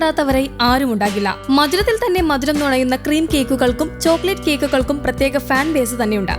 ഇഷ്ടപ്പെടാത്തവരായി ആരും ഉണ്ടാകില്ല. മധുരത്തിൽ തന്നെ മധുരം നുണയുന്ന ക്രീം കേക്കുകൾക്കും ചോക്ലേറ്റ് കേക്കുകൾക്കും പ്രത്യേക ഫാൻ ബേസ് തന്നെയുണ്ട്.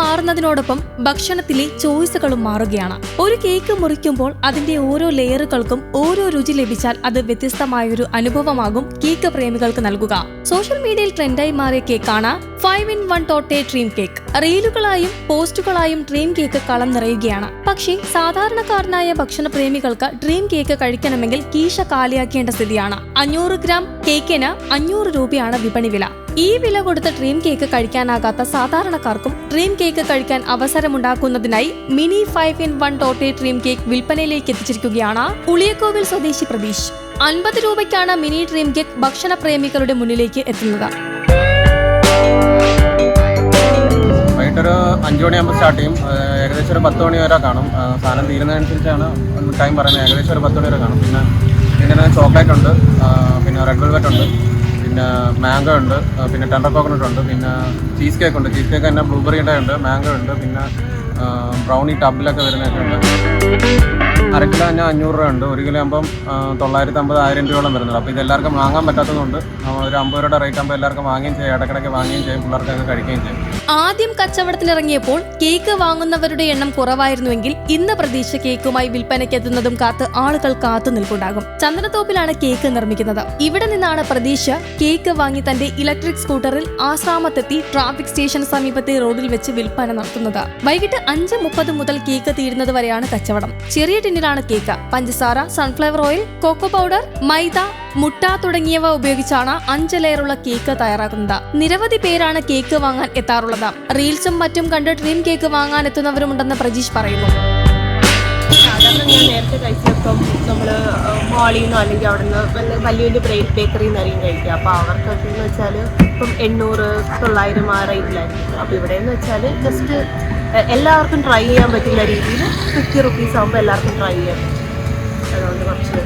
മാറുന്നതിനോടൊപ്പം ഭക്ഷണത്തിലെ ചോയ്സുകളും മാറുകയാണ്. ഒരു കേക്ക് മുറിക്കുമ്പോൾ അതിന്റെ ഓരോ ലെയറുകൾക്കും ഓരോ രുചി ലഭിച്ചാൽ അത് വ്യത്യസ്തമായൊരു അനുഭവമാകും കേക്ക് പ്രേമികൾക്ക് നൽകുക. സോഷ്യൽ മീഡിയയിൽ ട്രെൻഡായി മാറിയ കേക്കാണ് five in one tote dream cake. റീലുകളായും പോസ്റ്റുകളായും ഡ്രീം കേക്ക് കളം നിറയുകയാണ്. പക്ഷേ സാധാരണക്കാരനായ ഭക്ഷണ പ്രേമികൾക്ക് ഡ്രീം കേക്ക് കഴിക്കണമെങ്കിൽ കീശ കാലിയാക്കേണ്ട സ്ഥിതിയാണ്. അഞ്ഞൂറ് ഗ്രാം കേക്കിന് അഞ്ഞൂറ് രൂപയാണ് വിപണി വില. ഈ വില കൊടുത്ത ഡ്രീം കേക്ക് കഴിക്കാനാകാത്ത സാധാരണക്കാർക്കും ഡ്രീം കേക്ക് കഴിക്കാൻ അവസരമുണ്ടാക്കുന്നതിനായി mini five in one tote dream cake വിൽപ്പനയിലേക്ക് എത്തിച്ചിരിക്കുകയാണ് ഉളിയക്കോവിൽ സ്വദേശി പ്രതീഷ്. അൻപത് രൂപയ്ക്കാണ് മിനി ഡ്രീം കേക്ക് ഭക്ഷണ പ്രേമികളുടെ മുന്നിലേക്ക് എത്തുന്നത്. വൈകിട്ടൊരു അഞ്ച് മണിയാകുമ്പോൾ സ്റ്റാർട്ട് ചെയ്യും. ഏകദേശം ഒരു പത്ത് മണി വരെ കാണും. സാധനം തീരുന്നതനുസരിച്ചാണ് ടൈം പറയുന്നത്. ഏകദേശം ഒരു പത്ത് മണി വരെ കാണും. പിന്നെ ഇതിന്റെ ചോക്ലേറ്റ് ഉണ്ട്. പിന്നെ റെഡ് വെൽവെറ്റ് ഉണ്ട്. പിന്നെ മാംഗോ ഉണ്ട് പിന്നെ ടെൻഡർ കോക്കനട്ട് ഉണ്ട് പിന്നെ ചീസ് കേക്ക് ഉണ്ട്. ചീസ് കേക്ക് തന്നെ ബ്ലൂബെറിയുടെ ഉണ്ട് മാംഗോ ഉണ്ട് പിന്നെ ബ്രൗണി ടബിലൊക്കെ വരുന്നതൊക്കെ ഉണ്ട്. അര കിലോ തന്നെ അഞ്ഞൂറ് രൂപ ഉണ്ട്. ഒരു കിലോ ആകുമ്പം തൊള്ളായിരത്തി അമ്പത് ആയിരം രൂപയോളം വരുന്നുണ്ട്. അപ്പോൾ ഇത് എല്ലാവർക്കും വാങ്ങാൻ പറ്റാത്തതുകൊണ്ട് ഒരു അമ്പത് രൂപയുടെ റേറ്റ് ആകുമ്പോൾ എല്ലാവർക്കും വാങ്ങുകയും ചെയ്യും ഇടയ്ക്കിടയ്ക്ക് വാങ്ങുകയും ചെയ്യും പിള്ളേർക്കൊക്കെ കഴിക്കുകയും ചെയ്യും. ആദ്യം കച്ചവടത്തിനിറങ്ങിയപ്പോൾ കേക്ക് വാങ്ങുന്നവരുടെ എണ്ണം കുറവായിരുന്നുവെങ്കിൽ ഇന്ന് പ്രതീക്ഷ കേക്കുമായി വിൽപ്പനയ്ക്കെത്തുന്നതും കാത്ത് ആളുകൾ കാത്തു നിൽപ്പുണ്ടാകും. ചന്ദ്രത്തോപ്പിലാണ് കേക്ക് നിർമ്മിക്കുന്നത്. ഇവിടെ നിന്നാണ് പ്രതീക്ഷ കേക്ക് വാങ്ങി തന്റെ ഇലക്ട്രിക് സ്കൂട്ടറിൽ ആശ്രാമത്തെത്തി ട്രാഫിക് സ്റ്റേഷൻ സമീപത്തെ റോഡിൽ വെച്ച് വിൽപ്പന നടത്തുന്നത്. വൈകിട്ട് അഞ്ച് മുപ്പത് മുതൽ കേക്ക് തീരുന്നത് വരെയാണ് കച്ചവടം. ചെറിയ ടിന്നിലാണ് കേക്ക്. പഞ്ചസാര sunflower oil cocoa powder maida മുട്ട തുടങ്ങിയവ ഉപയോഗിച്ചാണ് അഞ്ച് ലെയറുള്ള കേക്ക് തയ്യാറാക്കുന്നത്. നിരവധി പേരാണ് കേക്ക് വാങ്ങാൻ എത്താറുള്ളത്. റീൽസും മറ്റും കണ്ട് ഡ്രീം കേക്ക് വാങ്ങാൻ എത്തുന്നവരുമുണ്ടെന്ന് പ്രജീഷ് പറയുന്നു. സാധാരണ ഞാൻ നേരത്തെ നമ്മൾ മോളിൽ നിന്നോ അല്ലെങ്കിൽ അവിടെ നിന്ന് വലിയ വലിയ ബ്രേഡ് ബേക്കറിയിൽ നിന്നായിരിക്കും കഴിക്കുക അപ്പോൾ അവർക്കൊക്കെ എന്ന് വെച്ചാൽ ഇപ്പം എണ്ണൂറ് തൊള്ളായിരം ആ റേറ്റിലായിരിക്കും അപ്പോൾ ഇവിടെ എന്ന് വെച്ചാൽ ജസ്റ്റ് എല്ലാവർക്കും ട്രൈ ചെയ്യാൻ പറ്റുന്ന രീതിയിൽ ഫിഫ്റ്റി റുപ്പീസ് ആകുമ്പോൾ എല്ലാവർക്കും ട്രൈ ചെയ്യാൻ അതുകൊണ്ട് കുറച്ച്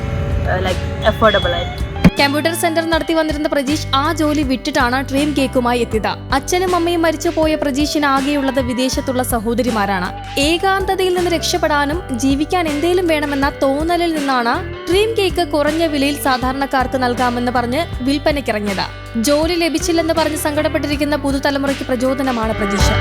ലൈക്ക് അഫോർഡബിൾ ആയിട്ട് കമ്പ്യൂട്ടർ സെന്റർ നടത്തി വന്നിരുന്ന പ്രജീഷ് ആ ജോലി വിട്ടിട്ടാണ് ഡ്രീം കേക്കുമായി എത്തിയത്. അച്ഛനും അമ്മയും മരിച്ചു പോയ പ്രജീഷിന് ആകെയുള്ളത് വിദേശത്തുള്ള സഹോദരിമാരാണ്. ഏകാന്തതയിൽ നിന്ന് രക്ഷപ്പെടാനും ജീവിക്കാൻ എന്തേലും വേണമെന്ന തോന്നലിൽ നിന്നാണ് ഡ്രീം കേക്ക് കുറഞ്ഞ വിലയിൽ സാധാരണക്കാർക്ക് നൽകാമെന്ന് പറഞ്ഞ് വിൽപ്പനയ്ക്കിറങ്ങിയത്. ജോലി ലഭിച്ചില്ലെന്ന് പറഞ്ഞ് സങ്കടപ്പെട്ടിരിക്കുന്ന പുതുതലമുറയ്ക്ക് പ്രചോദനമാണ് പ്രജീഷ്.